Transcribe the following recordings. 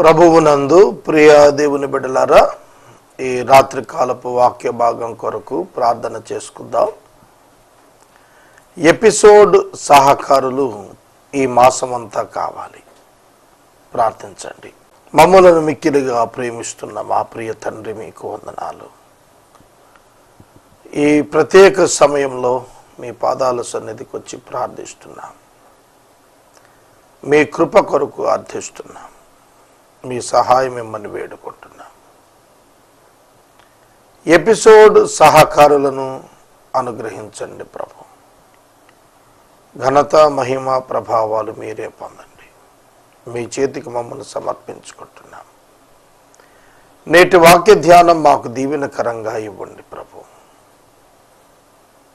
ప్రభువునందు ప్రియా దేవుని బిడ్డలారా ఈ రాత్రి కాలపు వాక్య భాగం కొరకు ప్రార్థన చేసుకుందాం. ఎపిసోడ్ సహకారులు ఈ మాసం అంతా కావాలి. ప్రార్థించండి. మమ్మలను మిక్కిలిగా ప్రేమిస్తున్న మా ప్రియ తండ్రి మీకు వందనాలు. ఈ ప్రత్యేక సమయంలో మీ పాదాల సన్నిధికి వచ్చి ప్రార్థిస్తున్నాం. మీ కృప కొరకు అర్థిస్తున్నాం. మీ సహాయం మిమ్మల్ని వేడుకుంటున్నాం. ఎపిసోడ్ సహకారులను అనుగ్రహించండి ప్రభు. ఘనత మహిమ ప్రభావాలు మీరే పొందండి. మీ చేతికి మమ్మల్ని సమర్పించుకుంటున్నాం. నేటి వాక్య ధ్యానం మాకు దీవెనకరంగా ఇవ్వండి ప్రభు.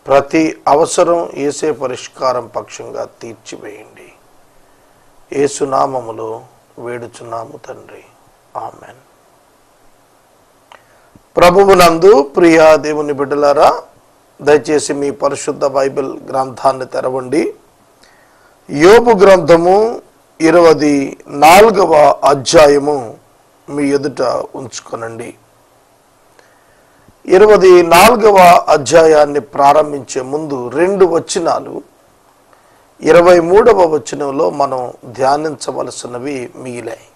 ప్రతి అవసరం ఏసే పరిష్కారం పక్షంగా తీర్చివేయండి. ఏసునామములో వేడుచున్నాము తండ్రి. ఆమెన్. ప్రభువునందు ప్రియా దేవుని బిడ్డలారా దయచేసి మీ పరిశుద్ధ బైబిల్ గ్రంథాన్ని తెరవండి. యోబు గ్రంథము ఇరవది నాలుగవ అధ్యాయము మీ ఎదుట ఉంచుకొనండి. ఇరవది నాలుగవ అధ్యాయాన్ని ప్రారంభించే ముందు రెండు వచనాలు ఇరవై మూడవ వచనంలో మనం ధ్యానించవలసినవి మిగిలాయి.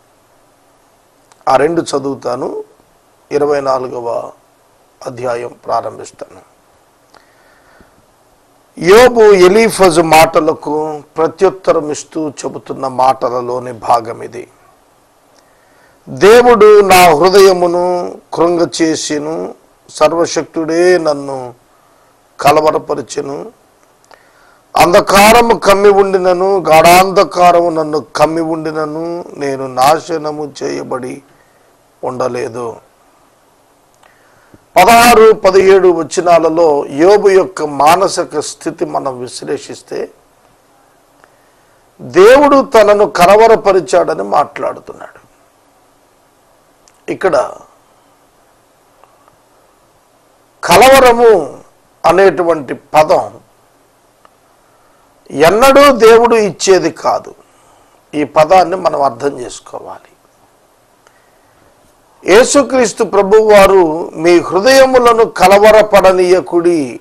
ఆ రెండు చదువుతాను ఇరవై నాలుగవ అధ్యాయం ప్రారంభిస్తాను. యోబు ఎలీఫజ్ మాటలకు ప్రత్యుత్తరం ఇస్తూ చెబుతున్న మాటలలోని భాగం ఇది. దేవుడు నా హృదయమును కృంగ చేసిను సర్వశక్తుడే నన్ను కలవరపరిచెను. అంధకారము కమ్మి ఉండినను గాఢాంధకారము నన్ను కమ్మి ఉండినను నేను నాశనము చేయబడి ఉండలేదు. పదహారు పదిహేడు వచనాలలో యోబు యొక్క మానసిక స్థితి మనం విశ్లేషిస్తే దేవుడు తనను కలవరపరిచాడని మాట్లాడుతున్నాడు. ఇక్కడ కలవరము అనేటువంటి పదం ఎన్నడూ దేవుడు ఇచ్చేది కాదు. ఈ పదాన్ని మనం అర్థం చేసుకోవాలి. యేసుక్రీస్తు ప్రభువారు మీ హృదయములను కలవరపడనీయకుడి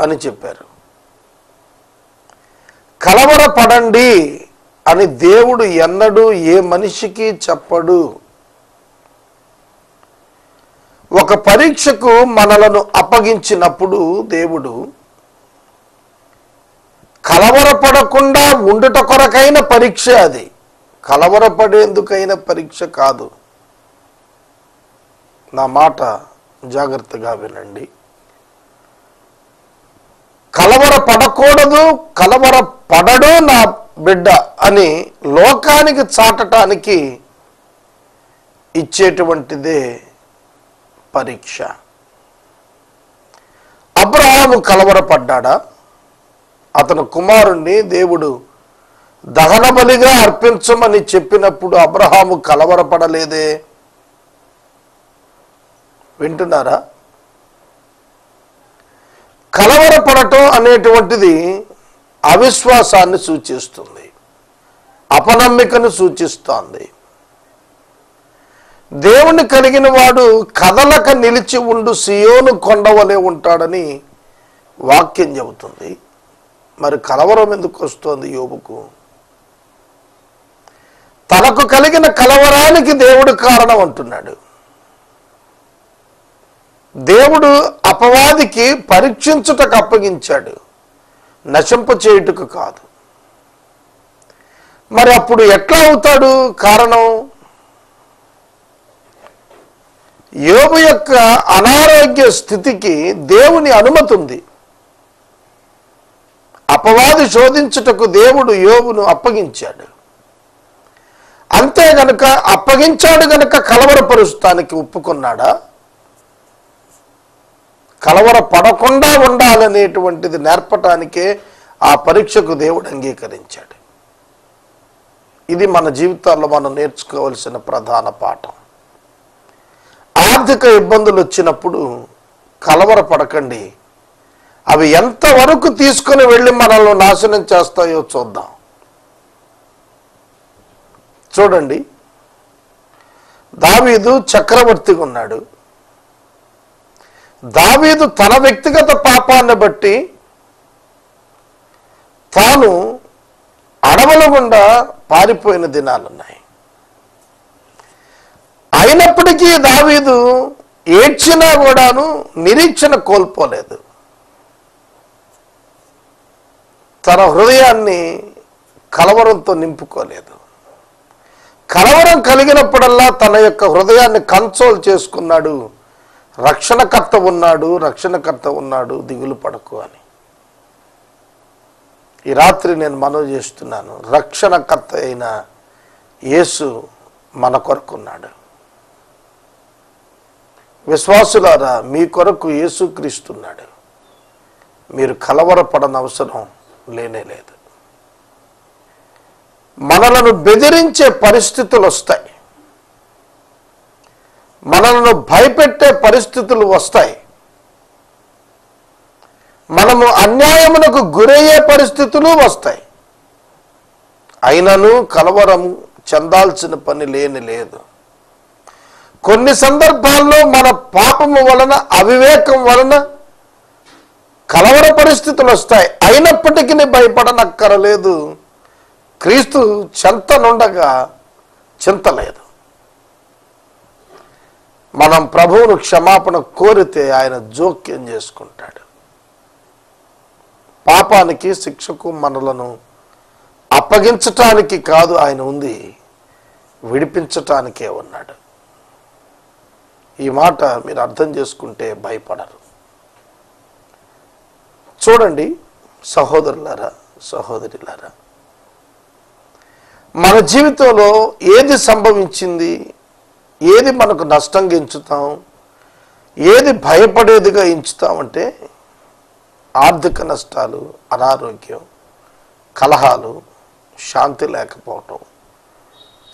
అని చెప్పారు. కలవరపడండి అని దేవుడు ఎన్నడూ ఏ మనిషికి చెప్పడు. ఒక పరీక్షకు మనలను అప్పగించినప్పుడు దేవుడు కలవరపడకుండా ఉండుట కొరకైన పరీక్ష అది. కలవరపడేందుకైన పరీక్ష కాదు. నా మాట జాగ్రత్తగా వినండి. కలవర పడకూడదు కలవర పడడు నా బిడ్డ అని లోకానికి చాటటానికి ఇచ్చేటువంటిదే పరీక్ష. అబ్రహాము కలవరపడ్డాడా? అతను కుమారుణ్ణి దేవుడు దహన బలిగా అర్పించమని చెప్పినప్పుడు అబ్రహాము కలవరపడలేదే. వింటున్నారా? కలవరపడటం అనేటువంటిది అవిశ్వాసాన్ని సూచిస్తుంది అపనమ్మికను సూచిస్తోంది. దేవుని కలిగిన వాడు కదలక నిలిచి ఉండు సియోను కొండవలే ఉంటాడని వాక్యం చెబుతుంది. మరి కలవరం ఎందుకు వస్తోంది యోబుకు? తనకు కలిగిన కలవరానికి దేవుడు కారణం అంటున్నాడు. దేవుడు అపవాదికి పరీక్షించుటకు అప్పగించాడు. నశింప చేయుటకు కాదు. మరి అప్పుడు ఎట్లా అవుతాడు కారణం? యోగు యొక్క అనారోగ్య స్థితికి దేవుని అనుమతి ఉంది. అపవాది శోధించుటకు దేవుడు యోగును అప్పగించాడు. అంతే గనక అప్పగించాడు గనక కలవరపరుస్తానికి ఒప్పుకున్నాడా? కలవర పడకుండా ఉండాలనేటువంటిది నేర్పటానికే ఆ పరీక్షకు దేవుడు అంగీకరించాడు. ఇది మన జీవితాల్లో మనం నేర్చుకోవలసిన ప్రధాన పాఠం. ఆర్థిక ఇబ్బందులు వచ్చినప్పుడు కలవర పడకండి అవి ఎంతవరకు తీసుకుని వెళ్ళి మనల్ని నాశనం చేస్తాయో చూద్దాం. చూడండి. దావీదు చక్రవర్తిగా ఉన్నాడు. దావీదు తన వ్యక్తిగత పాపాన్ని బట్టి తాను అడవుల గుండా పారిపోయిన దినాలున్నాయి. అయినప్పటికీ దావీదు ఏడ్చినా కూడాను నిరీక్షణ కోల్పోలేదు. తన హృదయాన్ని కలవరంతో నింపుకోలేదు. కలవరం కలిగినప్పుడల్లా తన యొక్క హృదయాన్ని కన్సోల్ చేసుకున్నాడు. రక్షణకర్త ఉన్నాడు రక్షణకర్త ఉన్నాడు దిగులు పడకు అని. ఈ రాత్రి నేను మనవి చేస్తున్నాను. రక్షణకర్త అయిన యేసు మన కొరకున్నాడు విశ్వాసులారా మీ కొరకు యేసు క్రీస్తున్నాడు మీరు కలవరపడనవసరం లేనే లేదు. మనలను బెదిరించే పరిస్థితులు వస్తాయి. మనలను భయపెట్టే పరిస్థితులు వస్తాయి. మనము అన్యాయమునకు గురయ్యే పరిస్థితులు వస్తాయి. అయినను కలవరం చెందాల్సిన పని లేని లేదు. కొన్ని సందర్భాల్లో మన పాపము వలన అవివేకం వలన కలవర పరిస్థితులు వస్తాయి. అయినప్పటికీ భయపడనక్కరలేదు. క్రీస్తు చెంతనుండగా చింతలేదు. మనం ప్రభువును క్షమాపణ కోరితే ఆయన జోక్యం చేసుకుంటాడు. పాపానికి శిక్షకు మనలను అప్పగించటానికి కాదు ఆయన ఉంది. విడిపించటానికే ఉన్నాడు. ఈ మాట మీరు అర్థం చేసుకుంటే భయపడరు. చూడండి సహోదరులారా సహోదరులారా. మన జీవితంలో ఏది సంభవించింది ఏది మనకు నష్టంగా ఎంచుతాం ఏది భయపడేదిగా ఎంచుతామంటే ఆర్థిక నష్టాలు అనారోగ్యం కలహాలు శాంతి లేకపోవటం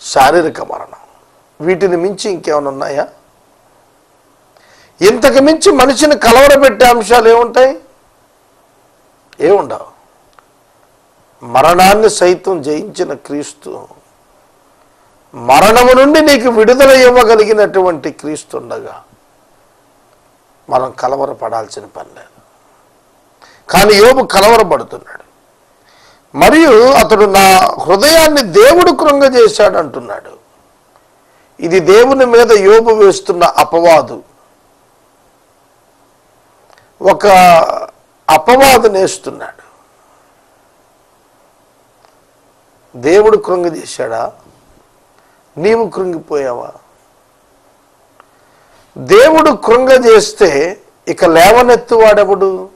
శారీరక మరణం. వీటిని మించి ఇంకేమైనా ఉన్నాయా? ఇంతకు మించి మనిషిని కలవరబెట్టే అంశాలు ఏముంటాయి? ఏముండవు? మరణాన్ని సైతం జయించిన క్రీస్తు మరణము నుండి నీకు విడుదల ఇవ్వగలిగినటువంటి క్రీస్తు ఉండగా మనం కలవరపడాల్సిన పని లేదు. కానీ యోబు కలవరపడుతున్నాడు. మరియు అతడు నా హృదయాన్ని దేవుడు కృంగజేశాడు అంటున్నాడు. ఇది దేవుని మీద యోబు వేస్తున్న అపవాదు. ఒక అపవాదు నేస్తున్నాడు దేవుడు కృంగిదీశాడా? నీవు కృంగిపోయావా? దేవుడు కృంగజేస్తే ఇక లేవనెత్తువాడెవడు?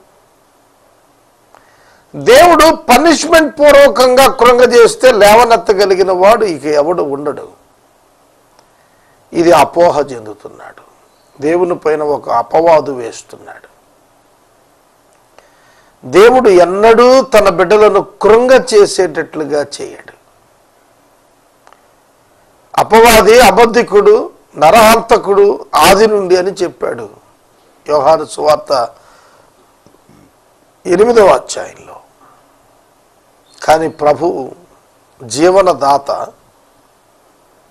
దేవుడు పనిష్మెంట్ పూర్వకంగా కృంగజేస్తే లేవనెత్తగలిగిన వాడు ఇక ఎవడు ఉండడు. ఇది అపోహ చెందుతున్నాడు. దేవుని పైన ఒక అపవాదు వేస్తున్నాడు. దేవుడు ఎన్నడూ తన బిడ్డలను కృంగ చేసేటట్లుగా చేయడు. అపవాది అబద్ధికుడు నరహంతకుడు ఆది నుండి అని చెప్పాడు వ్యవహార సువార్త ఎనిమిదవ అధ్యాయంలో. కానీ ప్రభు జీవనదాత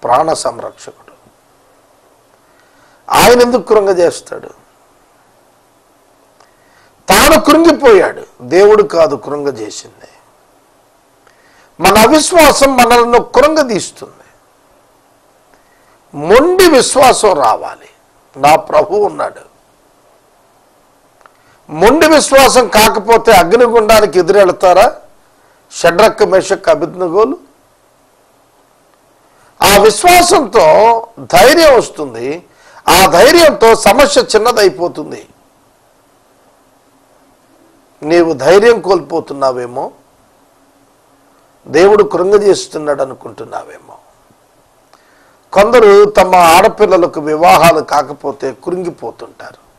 ప్రాణ సంరక్షకుడు ఆయన ఎందుకు కృంగ చేస్తాడు? తాను కృంగిపోయాడు. దేవుడు కాదు కృంగజేసింది. మన అవిశ్వాసం మనల్ని కృంగదీస్తుంది. మొండి విశ్వాసం రావాలి. నా ప్రభు ఉన్నాడు. మొండి విశ్వాసం కాకపోతే అగ్నిగుండానికి ఎదురెళ్తారా? షడ్రక్క మెషక్ అభిజ్ఞగోలు? ఆ విశ్వాసంతో ధైర్యం వస్తుంది. ఆ ధైర్యంతో సమస్య చిన్నదైపోతుంది. నీవు ధైర్యం కోల్పోతున్నావేమో దేవుడు కృంగజేస్తున్నాడు అనుకుంటున్నావేమో కొందరు తమ ఆడపిల్లలకు వివాహాలు కాకపోతే కృంగిపోతుంటారు.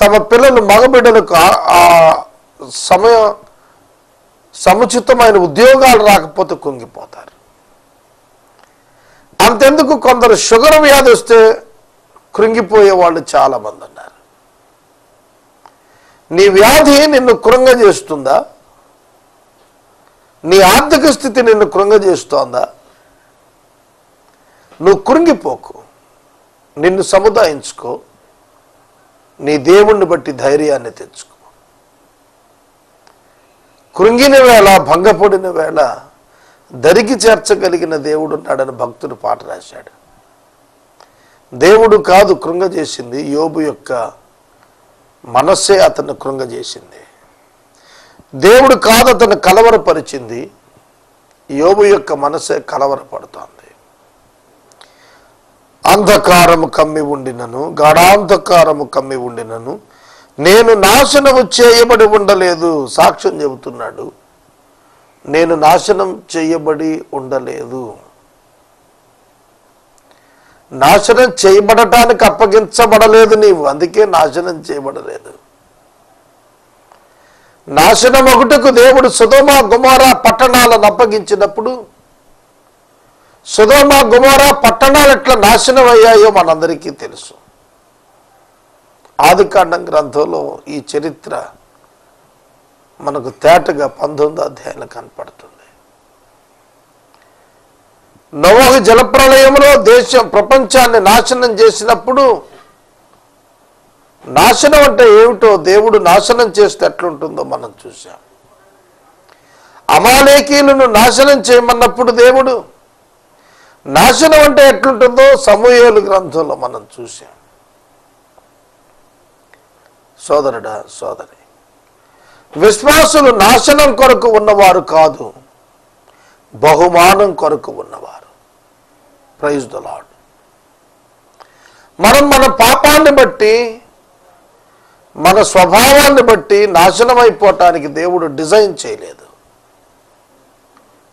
తమ పిల్లలు మగబిడ్డలకు ఆ- సమయం సముచితమైన ఉద్యోగాలు రాకపోతే కుంగిపోతారు. అంతెందుకు కొందరు షుగర్ వ్యాధి వస్తే కృంగిపోయే వాళ్ళు చాలా మంది నీ వ్యాధి నిన్ను కృంగ చేస్తుందా? నీ ఆర్థిక స్థితి నిన్ను కృంగ చేస్తోందా? నువ్వు కృంగిపోకు. నిన్ను సముదాయించుకో. నీ దేవుణ్ణి బట్టి ధైర్యాన్ని తెచ్చుకో. కృంగిన వేళ భంగపడిన వేళ దరికి చేర్చగలిగిన దేవుడు ఉన్నాడని భక్తుడు పాట రాశాడు. దేవుడు కాదు కృంగ చేసింది యోబు యొక్క మనస్సే అతన్ని కృంగజేసింది. దేవుడు కాదు అతను కలవరపరిచింది. యోబు యొక్క మనసే కలవరపడుతోంది. అంధకారము కమ్మి ఉండినను గాఢాంధకారము కమ్మి ఉండినను నేను నాశనము చేయబడి ఉండలేదు సాక్ష్యం చెబుతున్నాడు. నేను నాశనం చేయబడి ఉండలేదు. నాశనం చేయబడటానికి అప్పగించబడలేదు నీవు. అందుకే నాశనం చేయబడలేదు. నాశనం ఒకటకు దేవుడు సుధోమ గుమారా పట్టణాలను అప్పగించినప్పుడు సుధోమ గుమారా పట్టణాలు ఎట్లా నాశనం అయ్యాయో మనందరికీ తెలుసు. ఆదికాండం గ్రంథంలో ఈ చరిత్ర మనకు తేటగా పంతొమ్మిది అధ్యాయంలో కనపడుతుంది. నవోహ జలప్రలయంలో దేశం ప్రపంచాన్ని నాశనం చేసినప్పుడు నాశనం అంటే ఏమిటో దేవుడు నాశనం చేస్తే ఎట్లుంటుందో మనం చూసాం అమాలేకీలను నాశనం చేయమన్నప్పుడు దేవుడు నాశనం అంటే ఎట్లుంటుందో సమూహేలు గ్రంథంలో మనం చూసాం సోదరుడా సోదరి విశ్వాసులు నాశనం కొరకు ఉన్నవారు కాదు. బహుమానం కొరకు ఉన్నవారు. ప్రైజ్ ద లాడ్ మనం మన పాపాన్ని బట్టి మన స్వభావాన్ని బట్టి నాశనం అయిపోవటానికి దేవుడు డిజైన్ చేయలేదు.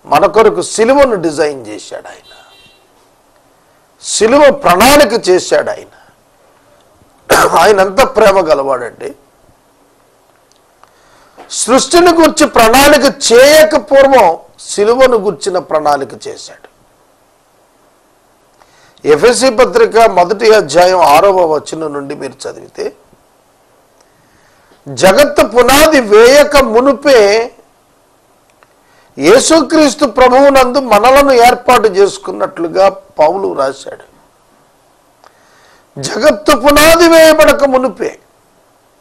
మన కొరకు సిలువను డిజైన్ చేశాడు ఆయన. సిలువ ప్రణాళిక చేశాడు ఆయన. ఆయన ఎంత ప్రేమ గలవాడండి సృష్టిని గురించి ప్రణాళిక చేయక పూర్వం సిలువను గుర్చిన ప్రణాళిక చేశాడు. ఎఫ్ఎస్సి పత్రిక మొదటి అధ్యాయం ఆరవ వచనం నుండి మీరు చదివితే జగత్తు పునాది వేయక మునుపే యేసుక్రీస్తు ప్రభువునందు మనలను ఏర్పాటు చేసుకున్నట్లుగా పౌలు రాశాడు. జగత్తు పునాది వేయబడక మునిపే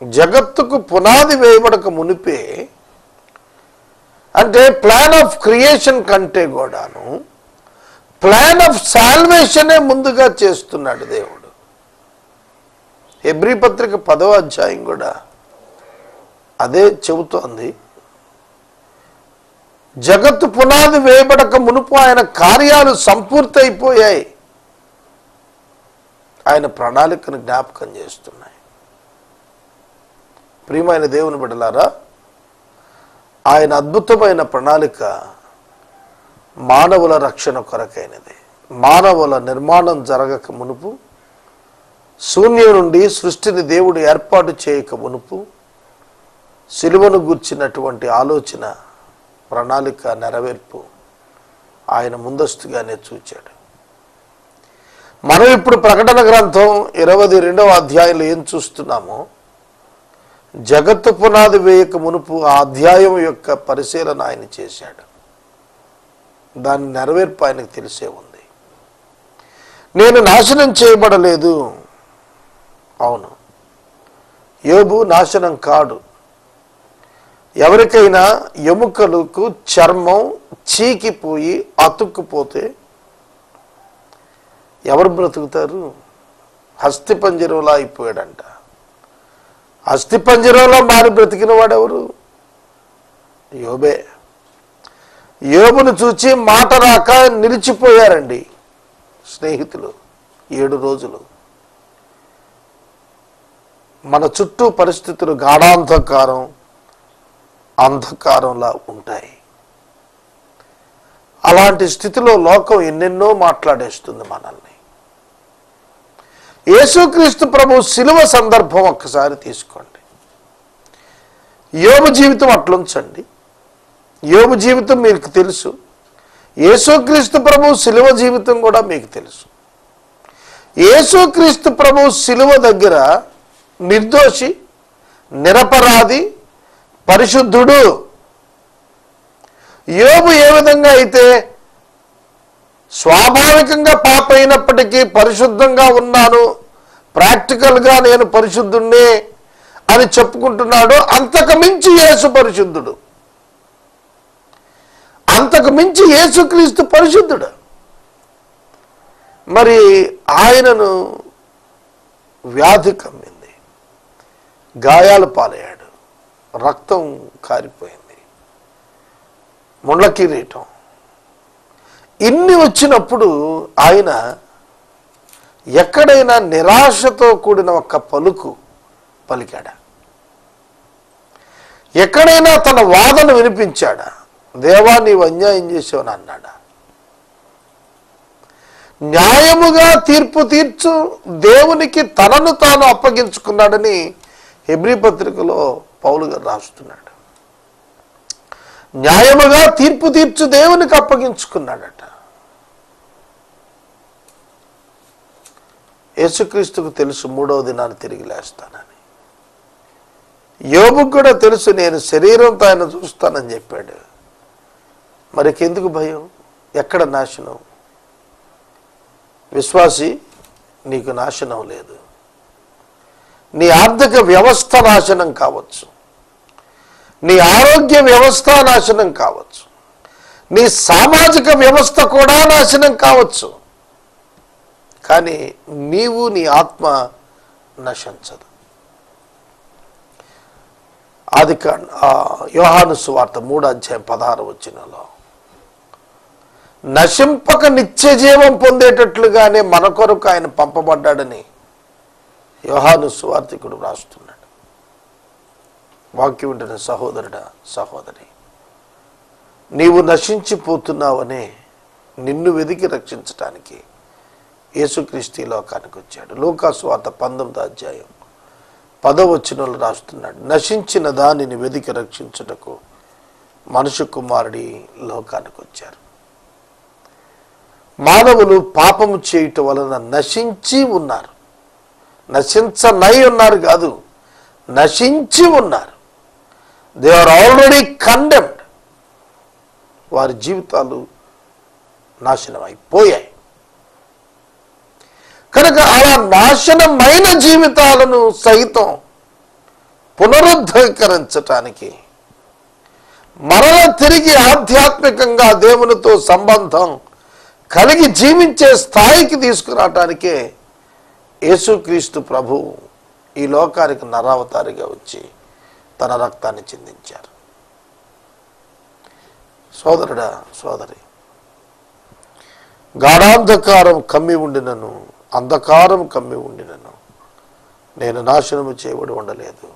జగత్తుకు పునాది వేయబడక మునిపే అంటే ప్లాన్ ఆఫ్ క్రియేషన్ కంటే కూడాను ప్లాన్ ఆఫ్ సాల్వేషనే ముందుగా చేస్తున్నాడు దేవుడు. ఎబ్రి పత్రిక పదవ అధ్యాయం కూడా అదే చెబుతోంది. జగత్తు పునాది వేయబడక మునుపు ఆయన కార్యాలు సంపూర్తయిపోయాయి. ఆయన ప్రణాళికను జ్ఞాపకం చేస్తున్నాయి. ప్రియమైన దేవుని బిడలారా ఆయన అద్భుతమైన ప్రణాళిక మానవుల రక్షణ కొరకైనది. మానవుల నిర్మాణం జరగక మునుపు శూన్యం నుండి సృష్టిని దేవుడు ఏర్పాటు చేయక మునుపు సిలువను గూర్చినటువంటి ఆలోచన ప్రణాళిక నెరవేర్పు ఆయన ముందస్తుగానే చూచాడు. మనం ఇప్పుడు ప్రకటన గ్రంథం ఇరవై రెండవ అధ్యాయంలో ఏం చూస్తున్నామో జగత్తు పునాది వేయక మునుపు ఆ అధ్యాయం యొక్క పరిశీలన ఆయన చేశాడు. దాని నెరవేర్పు ఆయనకు తెలిసే ఉంది. నేను నాశనం చేయబడలేదు. అవును. యోబు నాశనం కాడు. ఎవరికైనా ఎముకలకు చర్మం చీకిపోయి అతుక్కుపోతే ఎవరు బ్రతుకుతారు? హస్తి అయిపోయాడంట. అస్థి పంజరంలో మారి బ్రతికిన వాడెవరు? యోబే. యోబును చూచి మాట రాక నిలిచిపోయారండి స్నేహితులు ఏడు రోజులు. మన చుట్టూ పరిస్థితులు గాఢాంధకారం అంధకారంలా ఉంటాయి. అలాంటి స్థితిలో లోకం ఎన్నెన్నో మాట్లాడేస్తుంది మనల్ని. యేసుక్రీస్తు ప్రభు శిలువ సందర్భం ఒక్కసారి తీసుకోండి. యోబు జీవితం అట్లుంచండి. యోబు జీవితం మీకు తెలుసు. యేసుక్రీస్తు ప్రభు శిలువ జీవితం కూడా మీకు తెలుసు. యేసుక్రీస్తు ప్రభు శిలువ దగ్గర నిర్దోషి నిరపరాధి పరిశుద్ధుడు. యోబు ఏ విధంగా అయితే స్వాభావికంగా పాప అయినప్పటికీ పరిశుద్ధంగా ఉన్నాను. ప్రాక్టికల్గా నేను పరిశుద్ధుణ్ణే అని చెప్పుకుంటున్నాడు. అంతకు మించి యేసు పరిశుద్ధుడు. అంతకు మించి యేసుక్రీస్తు పరిశుద్ధుడు. మరి ఆయనను వ్యాధి కమ్మింది. గాయాలు పాలయ్యాడు. రక్తం కారిపోయింది. ముళ్ళ కిరీటం. ఇన్ని వచ్చినప్పుడు ఆయన ఎక్కడైనా నిరాశతో కూడిన ఒక పలుకు పలికాడా. ఎక్కడైనా తన వాదన వినిపించాడా. దేవా నీవు అన్యాయం చేసావు అన్నాడా. న్యాయముగా తీర్పు తీర్చు దేవునికి తనను తాను అప్పగించుకున్నాడని హెబ్రి పత్రికలో పౌలు గారు రాస్తున్నాడు. న్యాయముగా తీర్పు తీర్చు దేవునికి అప్పగించుకున్నాడట. యేసుక్రీస్తుకు తెలుసు మూడవ దినాన్ని తిరిగి లేస్తానని. యోబుకు కూడా తెలుసు నేను శరీరంతో ఆయన చూస్తానని చెప్పాడు. మరికెందుకు భయం? ఎక్కడ నాశనం? విశ్వాసి నీకు నాశనం లేదు. నీ ఆర్థిక వ్యవస్థ నాశనం కావచ్చు. నీ ఆరోగ్య వ్యవస్థ నాశనం కావచ్చు. నీ సామాజిక వ్యవస్థ కూడా నాశనం కావచ్చు. కానీ నీవు నీ ఆత్మ నశించదు. ఆది యోహాను సువార్త మూడు అధ్యాయం పదహారు వచ్చినలో నశింపక నిత్య జీవం పొందేటట్లుగానే మన కొరకు ఆయన పంపబడ్డాడని యోహాను సువార్తికుడు రాస్తున్నాడు వాక్యం ఉంటున్న సహోదరుడా సహోదరి నీవు నశించిపోతున్నావనే నిన్ను వెదికి రక్షించటానికి యేసుక్రీస్తు లోకానికి వచ్చాడు. లోకాసు వార్త పంతొమ్మిది అధ్యాయం పదవచనంలో రాస్తున్నాడు. నశించిన దానిని వెదికి రక్షించుటకు మనుషు కుమారుడి లోకానికి వచ్చారు. మానవులు పాపము చేయటం వలన నశించి ఉన్నారు. నశించనై ఉన్నారు కాదు నశించి ఉన్నారు. దే ఆర్ ఆల్రెడీ కండెమ్డ్ వారి జీవితాలు నాశనం అయిపోయాయి కనుక అలా నాశనమైన జీవితాలను సైతం పునరుద్ధరించటానికి మరల తిరిగి ఆధ్యాత్మికంగా దేవునితో సంబంధం కలిగి జీవించే స్థాయికి తీసుకురావటానికే యేసుక్రీస్తు ప్రభు ఈ లోకానికి నరావతారిగా వచ్చి తన రక్తాన్ని చిందించారు. సోదరుడా సోదరి గాఢాంధకారం కమ్మి ఉండినను అంధకారం కమ్మి ఉండినను. నేను నాశనము చేయబడి ఉండలేదు.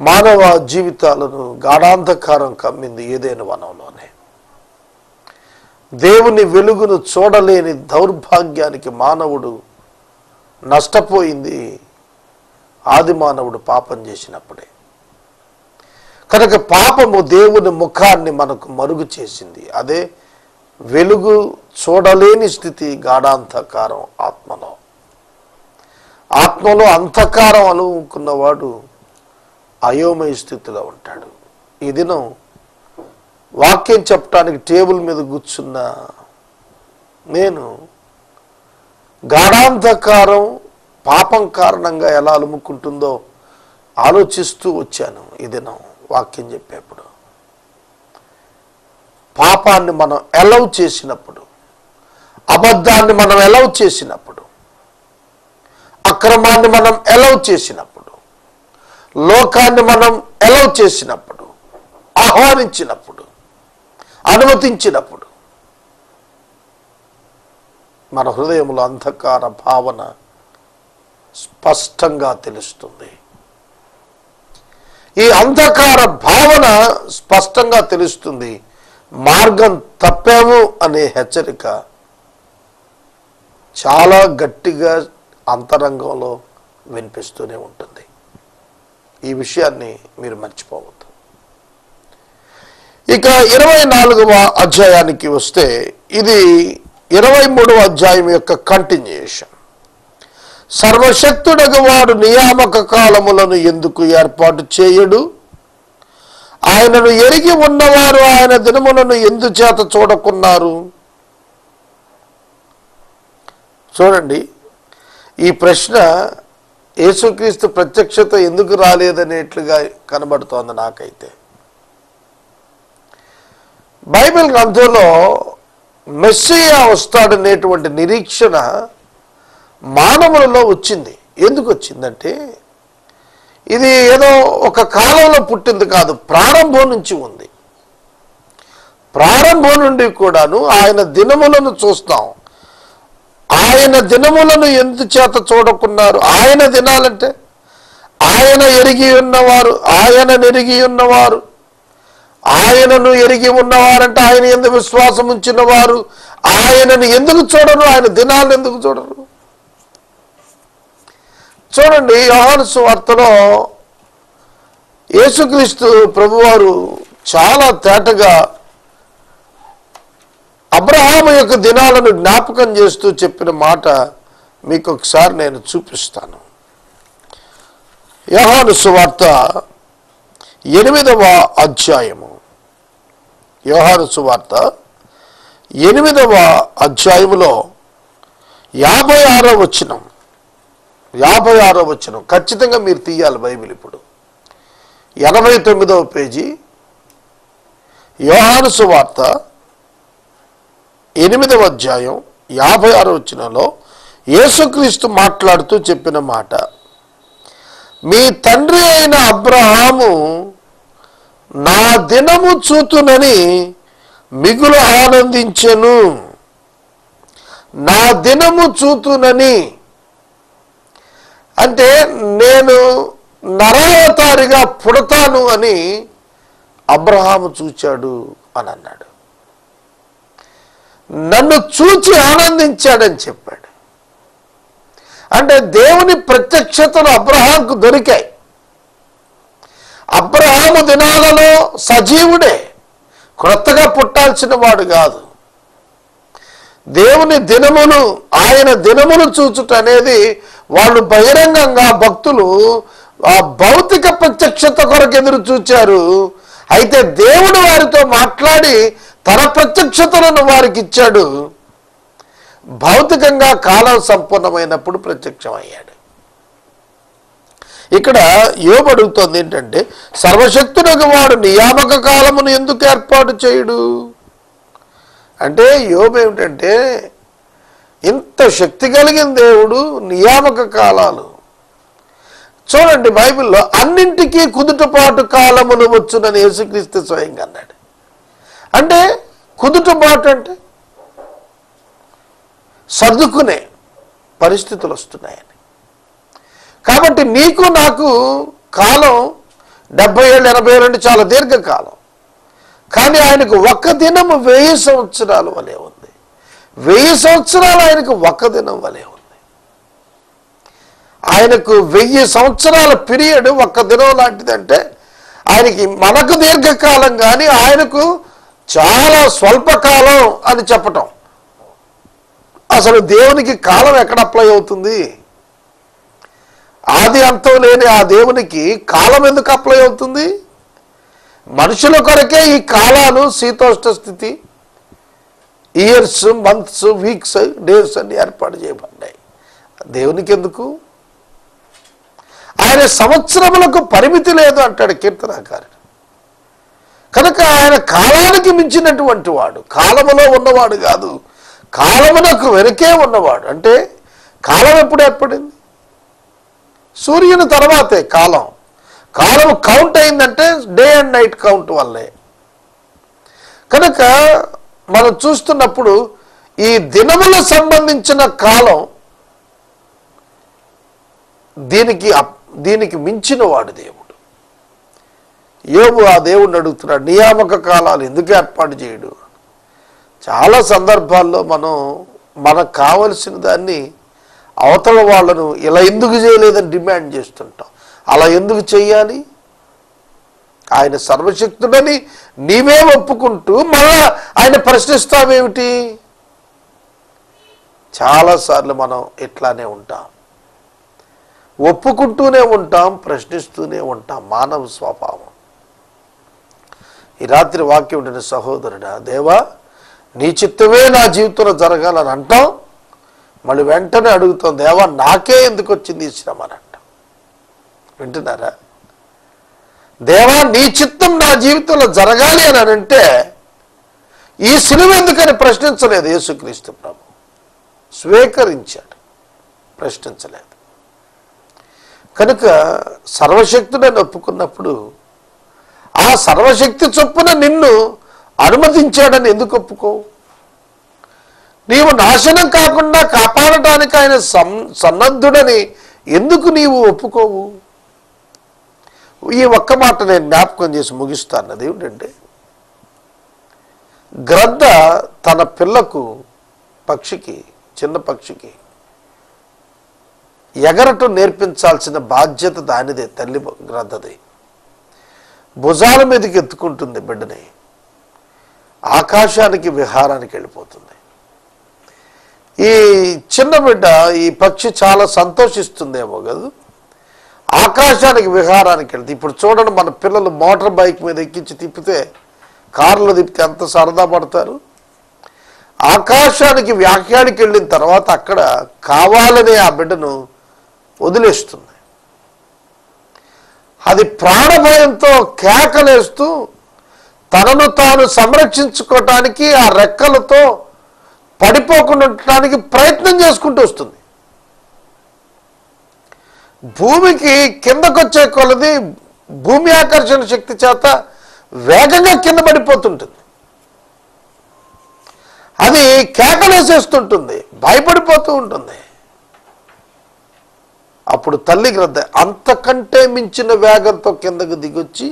మానవ జీవితాలను గాఢాంధకారం కమ్మింది ఏదైనా వనంలోనే. దేవుని వెలుగును చూడలేని దౌర్భాగ్యానికి మానవుడు నష్టపోయింది. ఆది మానవుడు పాపం చేసినప్పుడే. కనుక పాపము దేవుని ముఖాన్ని మనకు మరుగు చేసింది. అదే వెలుగు చూడలేని స్థితి గాఢాంధకారం ఆత్మలో. ఆత్మలో అంధకారం అనుకున్నవాడు అయోమయ స్థితిలో ఉంటాడు. ఈ దినం వాక్యం చెప్పడానికి టేబుల్ మీద కూర్చున్న నేను గాఢాంధకారం పాపం కారణంగా ఎలా అలుముకుంటుందో ఆలోచిస్తూ వచ్చాను ఈ దినం వాక్యం చెప్పేప్పుడు. పాపాన్ని మనం ఎలవ్ చేసినప్పుడు అబద్ధాన్ని మనం ఎలవ్ చేసినప్పుడు అక్రమాన్ని మనం ఎలవ్ చేసినప్పుడు లోకాన్ని మనం ఎలవ్ చేసినప్పుడు ఆహ్వానించినప్పుడు అనుమతించినప్పుడు మన హృదయంలో అంధకార భావన స్పష్టంగా తెలుస్తుంది. ఈ అంధకార భావన స్పష్టంగా తెలుస్తుంది. మార్గం తప్పాము అనే హెచ్చరిక చాలా గట్టిగా అంతరంగంలో వినిపిస్తూనే ఉంటుంది. ఈ విషయాన్ని మీరు మర్చిపోవద్దు. ఇక ఇరవై నాలుగవ అధ్యాయానికి వస్తే ఇది ఇరవై మూడవ అధ్యాయం యొక్క కంటిన్యూషన్ సర్వశక్తుడగవాడు నియామక కాలములను ఎందుకు ఏర్పాటు చేయడు? ఆయనను ఎరిగి ఉన్నవారు ఆయన దినములను ఎందుచేత చూడకున్నారు? చూడండి ఈ ప్రశ్న యేసుక్రీస్తు ప్రత్యక్షత ఎందుకు రాలేదనేట్లుగా కనబడుతోంది నాకైతే. బైబిల్ గ్రంథంలో మెస్సియా వస్తాడనేటువంటి నిరీక్షణ మానవులలో వచ్చింది. ఎందుకు వచ్చిందంటే ఇది ఏదో ఒక కాలంలో పుట్టింది కాదు ప్రారంభం నుంచి ఉంది. ప్రారంభం నుండి కూడాను ఆయన దినములను చూస్తాం. ఆయన దినములను ఎందుచేత చూడకున్నారు? ఆయన దినాలంటే ఆయన ఎరిగి ఉన్నవారు ఆయన నెరిగి ఉన్నవారు. ఆయనను ఎరిగి ఉన్నవారంటే ఆయన ఎందుకు విశ్వాసం ఉంచినవారు ఆయనను ఎందుకు చూడరు? ఆయన దినాలను ఎందుకు చూడరు? చూడండి యోహాను సువార్తలో యేసుక్రీస్తు ప్రభువారు చాలా తేటగా అబ్రహాము యొక్క దినాలను జ్ఞాపకం చేస్తూ చెప్పిన మాట మీకు ఒకసారి నేను చూపిస్తాను. యోహాను సువార్త ఎనిమిదవ అధ్యాయము. యోహాను సువార్త ఎనిమిదవ అధ్యాయములో యాభై ఆరో వచ్చినం యాభై ఆరో వచనం. ఖచ్చితంగా మీరు తీయాలి బైబిల్ ఇప్పుడు. ఎనభై తొమ్మిదవ పేజీ. యోహాను సువార్త ఎనిమిదవ అధ్యాయం యాభై ఆరో వచనంలో యేసుక్రీస్తు మాట్లాడుతూ చెప్పిన మాట. మీ తండ్రి అయిన అబ్రహాము నా దినము చూతునని మిగులు ఆనందించెను. నా దినము చూతునని అంటే నేను నరవతారిగా పుడతాను అని అబ్రహాము చూచాడు అని అన్నాడు. నన్ను చూచి ఆనందించాడని చెప్పాడు. అంటే దేవుని ప్రత్యక్షతలు అబ్రహాంకు దొరికాయి. అబ్రహాము దినాలలో సజీవుడే క్రొత్తగా పుట్టాల్సిన వాడు కాదు. దేవుని దినమును ఆయన దినమును చూచుట అనేది వాళ్ళు బహిరంగంగా భక్తులు ఆ భౌతిక ప్రత్యక్షత కొరకు ఎదురు చూచారు. అయితే దేవుడు వారితో మాట్లాడి తన ప్రత్యక్షతలను వారికి ఇచ్చాడు. భౌతికంగా కాలం సంపూర్ణమైనప్పుడు ప్రత్యక్షమయ్యాడు. ఇక్కడ యోబు అడుగుతోంది ఏంటంటే సర్వశక్తునకు వాడు నియామక కాలమును ఎందుకు ఏర్పాటు చేయడు? అంటే యోబు ఏమిటంటే ఇంత శక్తి కలిగిన దేవుడు నియామక కాలాలు. చూడండి బైబిల్లో అన్నింటికీ కుదుటపాటు కాలమును వచ్చునని యేసుక్రీస్తు స్వయంగా అన్నాడు. అంటే కుదుటపాటు అంటే సర్దుకునే పరిస్థితులు వస్తున్నాయని. కాబట్టి నీకు నాకు కాలం డెబ్బై ఏళ్ళు ఎనభై రెండు చాలా దీర్ఘకాలం. కానీ ఆయనకు ఒక్క దినం వెయ్యి సంవత్సరాల వలె ఉంది. వెయ్యి సంవత్సరాలు ఆయనకు ఒక్క దినం వలె ఉంది. ఆయనకు వెయ్యి సంవత్సరాల పీరియడ్ ఒక్క దినం లాంటిదంటే ఆయనకి మనకు దీర్ఘకాలం కానీ ఆయనకు చాలా స్వల్పకాలం అని చెప్పటం. అసలు దేవునికి కాలం ఎక్కడ అప్లై అవుతుంది? ఆది అంతం లేని ఆ దేవునికి కాలం ఎందుకు అప్లై అవుతుంది? మనుషుల కొరకే ఈ కాలాలు శీతోష్ణ స్థితి ఇయర్స్ మంత్స్ వీక్స్ డేస్ అన్ని ఏర్పాటు చేయబడ్డాయి. దేవునికి ఎందుకు ఆయన సంవత్సరములకు పరిమితి లేదు అంటాడు కీర్తనాకారుడు. కనుక ఆయన కాలానికి మించినటువంటి వాడు కాలములో ఉన్నవాడు కాదు కాలమునకు వెనకే ఉన్నవాడు. అంటే కాలం ఎప్పుడు ఏర్పడింది? సూర్యుని తర్వాతే కాలం. కాలం కౌంట్ అయిందంటే డే అండ్ నైట్ కౌంట్ వల్లే. కనుక మనం చూస్తున్నప్పుడు ఈ దినములకు సంబంధించిన కాలం దీనికి అప్- దీనికి మించిన వాడు దేవుడు. యోగు ఆ దేవుడిని అడుగుతున్నాడు నియామక కాలాలు ఎందుకు ఏర్పాటు చేయడు? చాలా సందర్భాల్లో మనం మనకు కావలసిన దాన్ని అవతల వాళ్ళను ఇలా ఎందుకు చేయలేదని డిమాండ్ చేస్తుంటాం. అలా ఎందుకు చెయ్యాలి? ఆయన సర్వశక్తుడని నీవే ఒప్పుకుంటూ మళ్ళా ఆయన ప్రశ్నిస్తావేమిటి? చాలాసార్లు మనం ఇట్లానే ఉంటాం. ఒప్పుకుంటూనే ఉంటాం ప్రశ్నిస్తూనే ఉంటాం. మానవ స్వభావం. ఈ రాత్రి వాక్యం ఉండిన సహోదరుడా దేవా నీ చిత్తమే నా జీవితంలో జరగాలని అంటాం. మళ్ళీ వెంటనే అడుగుతాం దేవా నాకే ఎందుకు వచ్చింది ఈ శ్రమ వింటున్నారా? దేవా నీ చిత్తం నా జీవితంలో జరగాలి అని అంటే ఈ సులువు ఎందుకని ప్రశ్నించలేదు యేసుక్రీస్తు ప్రభు. స్వీకరించాడు. ప్రశ్నించలేదు. కనుక సర్వశక్తుడని ఒప్పుకున్నప్పుడు ఆ సర్వశక్తి చొప్పున నిన్ను అనుమతించాడని ఎందుకు ఒప్పుకోవు నీవు నాశనం కాకుండా కాపాడటానికి ఆయన సం సన్నద్ధుడని ఎందుకు నీవు ఒప్పుకోవు? ఈ ఒక్క మాట నేను జ్ఞాపకం చేసి ముగిస్తాను. అదేమిటంటే గ్రద్ద తన పిల్లకు పక్షికి చిన్న పక్షికి ఎగరటం నేర్పించాల్సిన బాధ్యత దానిదే తల్లి గ్రద్దది. భుజాల మీదకి ఎత్తుకుంటుంది బిడ్డని. ఆకాశానికి విహారానికి వెళ్ళిపోతుంది. ఈ చిన్న బిడ్డ ఈ పక్షి చాలా సంతోషిస్తుందేమో కదా. ఆకాశానికి విహారానికి వెళ్తే ఇప్పుడు చూడండి మన పిల్లలు మోటార్ బైక్ మీద ఎక్కించి తిప్పితే కారులో తిప్పితే ఎంత సరదా పడతారు? ఆకాశానికి వ్యాఖ్యానికి వెళ్ళిన తర్వాత అక్కడ కావాలనే ఆ బిడ్డను వదిలేస్తుంది. అది ప్రాణభయంతో కేకలేస్తూ తనను తాను సంరక్షించుకోవటానికి ఆ రెక్కలతో పడిపోకుండా ఉండటానికి ప్రయత్నం చేసుకుంటూ వస్తుంది. భూమికి కిందకొచ్చే కొలది భూమి ఆకర్షణ శక్తి చేత వేగంగా కింద పడిపోతుంటుంది. అది కేకలేసేస్తుంటుంది భయపడిపోతూ ఉంటుంది. అప్పుడు తల్లి గ్రద్ద అంతకంటే మించిన వేగంతో కిందకు దిగొచ్చి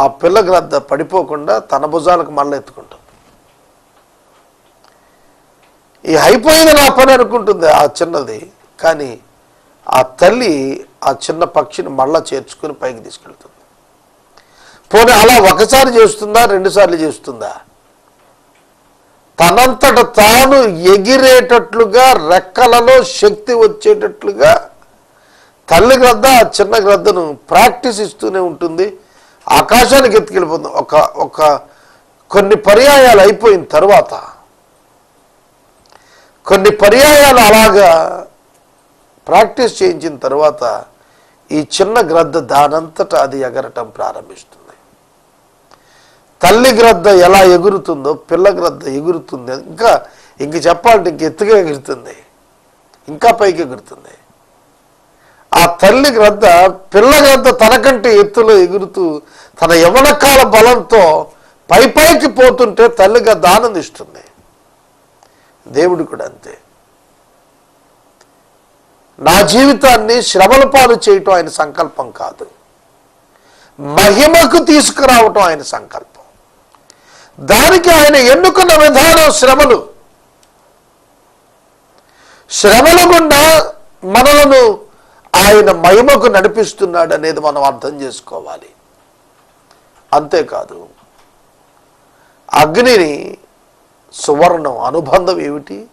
ఆ పిల్ల గ్రద్ద పడిపోకుండా తన భుజాలకు మళ్ళీ ఎత్తుకుంటుంది. ఈ అయిపోయింది నా పని అనుకుంటుంది ఆ చిన్నది కానీ ఆ తల్లి ఆ చిన్న పక్షిని మళ్ళా చేర్చుకుని పైకి తీసుకెళ్తుంది. పోనీ అలా ఒకసారి చేస్తుందా రెండుసార్లు చేస్తుందా? తనంతట తాను ఎగిరేటట్లుగా రెక్కలలో శక్తి వచ్చేటట్లుగా తల్లి గ్రద్ద ఆ చిన్న గ్రద్దను ప్రాక్టీస్ ఇస్తూనే ఉంటుంది. ఆకాశానికి ఎత్తుకెళ్ళిపోతుంది. ఒక ఒక కొన్ని పర్యాయాలు అయిపోయిన తర్వాత కొన్ని పర్యాయాలు అలాగా ప్రాక్టీస్ చేయించిన తర్వాత ఈ చిన్న గ్రద్ద దానంతట అది ఎగరటం ప్రారంభిస్తుంది. తల్లి గ్రద్ద ఎలా ఎగురుతుందో పిల్ల గ్రద్ద ఎగురుతుంది. ఇంకా ఇంక చెప్పాలంటే ఇంక ఎత్తుగా ఎగురుతుంది. ఇంకా పైకి ఎగురుతుంది. ఆ తల్లి గ్రద్ద పిల్ల గ్రద్ద తనకంటే ఎత్తులో ఎగురుతూ తన యవనకాల బలంతో పై పైకి పోతుంటే తల్లిగా దానందిస్తుంది ఆనందిస్తుంది దేవుడు కూడా అంతే. నా జీవితాన్ని శ్రమల పాలు చేయటం ఆయన సంకల్పం కాదు. మహిమకు తీసుకురావటం ఆయన సంకల్పం. దానికి ఆయన ఎన్నుకున్న విధానం శ్రమలు. శ్రమల గుండా మనలను ఆయన మహిమకు నడిపిస్తున్నాడు అనేది మనం అర్థం చేసుకోవాలి. అంతేకాదు అగ్నిని సువర్ణం అనుబంధం ఏమిటి?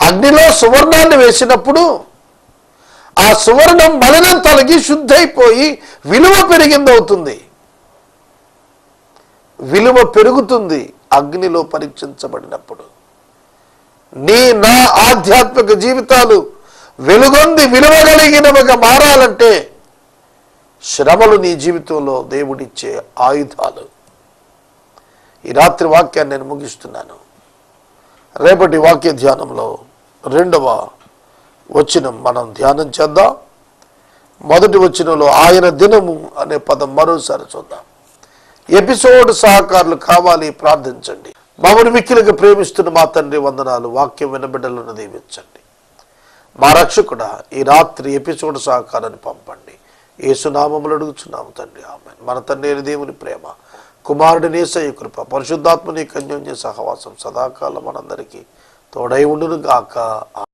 అగ్నిలో సువర్ణాన్ని వేసినప్పుడు ఆ సువర్ణం మలినం తొలగి శుద్ధైపోయి విలువ పెరిగిందవుతుంది. విలువ పెరుగుతుంది అగ్నిలో పరీక్షించబడినప్పుడు. నీ నా ఆధ్యాత్మిక జీవితాలు వెలుగొంది విలువ కలిగినవిగా మారాలంటే శ్రమలు నీ జీవితంలో దేవుడిచ్చే ఆయుధాలు. ఈ రాత్రి వాక్యాన్ని నేను ముగిస్తున్నాను. రేపటి వాక్య ధ్యానంలో రెండవ వచనం మనం ధ్యానం చేద్దాం. మొదటి వచనంలో ఆయన దినము అనే పదం మరోసారి చూద్దాం. ఎపిసోడ్ సహకారులు కావాలి ప్రార్థించండి. మమ్మల్ని మిక్కిలకు ప్రేమిస్తున్న మా తండ్రి వందనాలు వాక్యం వినబిడ్డలను దీవించండి. మా రక్షకుడ ఈ రాత్రి ఎపిసోడ్ సహకారాన్ని పంపండి. ఏసునామములు అడుగుచున్నాము తండ్రి ఆమె మన తండ్రి దేవుని ప్రేమ కుమారుడి నేసయ్య కృప పరిశుద్ధాత్మని కన్యోన్య సహవాసం సదాకాలం మనందరికీ தொடை உண்டு காக்கா.